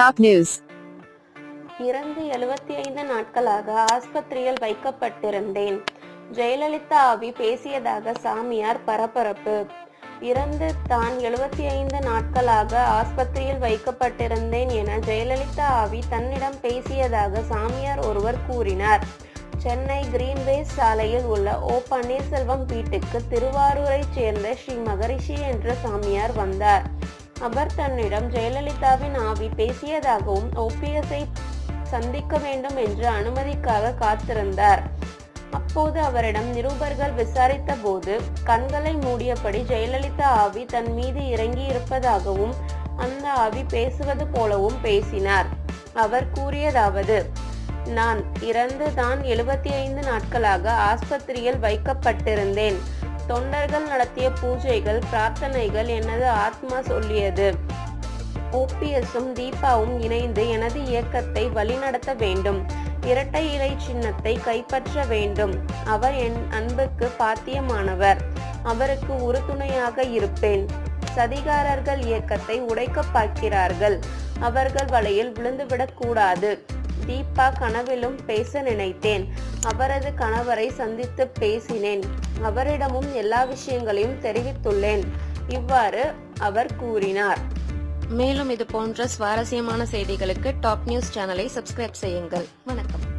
Top news இறந்து எழுபத்தி ஐந்து நாட்களாக ஆஸ்பத்திரியில் வைக்கப்பட்டிருந்தேன். ஜெயலலிதா ஆவி பேசியதாக சாமியார் பரபரப்பு. இறந்து தான் எழுபத்தி ஐந்து நாட்களாக ஆஸ்பத்திரியில் வைக்கப்பட்டிருந்தேன் என ஜெயலலிதா ஆவி தன்னிடம் பேசியதாக சாமியார் ஒருவர் கூறினார். சென்னை கிரீன்வேஸ் சாலையில் உள்ள ஓ பன்னீர்செல்வம் வீட்டுக்கு திருவாரூரைச் சேர்ந்த ஸ்ரீ மகரிஷி என்ற சாமியார் வந்தார். அவர் தன்னிடம் ஜெயலலிதாவின் ஆவி பேசியதாகவும் ஓபிஎஸ்ஐ சந்திக்க வேண்டும் என்று அனுமதிக்காக காத்திருந்தார். அப்போது அவரிடம் நிருபர்கள் விசாரித்த போது கண்களை மூடியபடி ஜெயலலிதா ஆவி தன் மீது இறங்கி இருப்பதாகவும் அந்த ஆவி பேசுவது போலவும் பேசினார். அவர் கூறியதாவது நான் இறந்து தான் எழுபத்தி ஐந்து நாட்களாக ஆஸ்பத்திரியில் வைக்கப்பட்டிருந்தேன். தொண்டர்கள் நடத்திய பூஜைகள் பிரார்த்தனைகள் எனது ஆத்மா சொல்லியது. ஓபிஎஸும் தீபாவும் இணைந்து எனது இயக்கத்தை வழிநடத்த வேண்டும். இரட்டை இலை சின்னத்தை கைப்பற்ற வேண்டும். அவர் என் அன்புக்கு பாத்தியமானவர். அவருக்கு உறுதுணையாக இருப்பேன். சதிகாரர்கள் இயக்கத்தை உடைக்க பார்க்கிறார்கள் அவர்கள் வலையில் விழுந்துவிடக் கூடாது தீபா கனவிலும் பேச நினைத்தேன். அவரது கணவரை சந்தித்து பேசினேன். அவரிடமும் எல்லா விஷயங்களையும் தெரிவித்துள்ளேன். இவ்வாறு அவர் கூறினார். மேலும் இது போன்ற சுவாரஸ்யமான செய்திகளுக்கு டாப் நியூஸ் சேனலை சப்ஸ்கிரைப் செய்யுங்கள். வணக்கம்.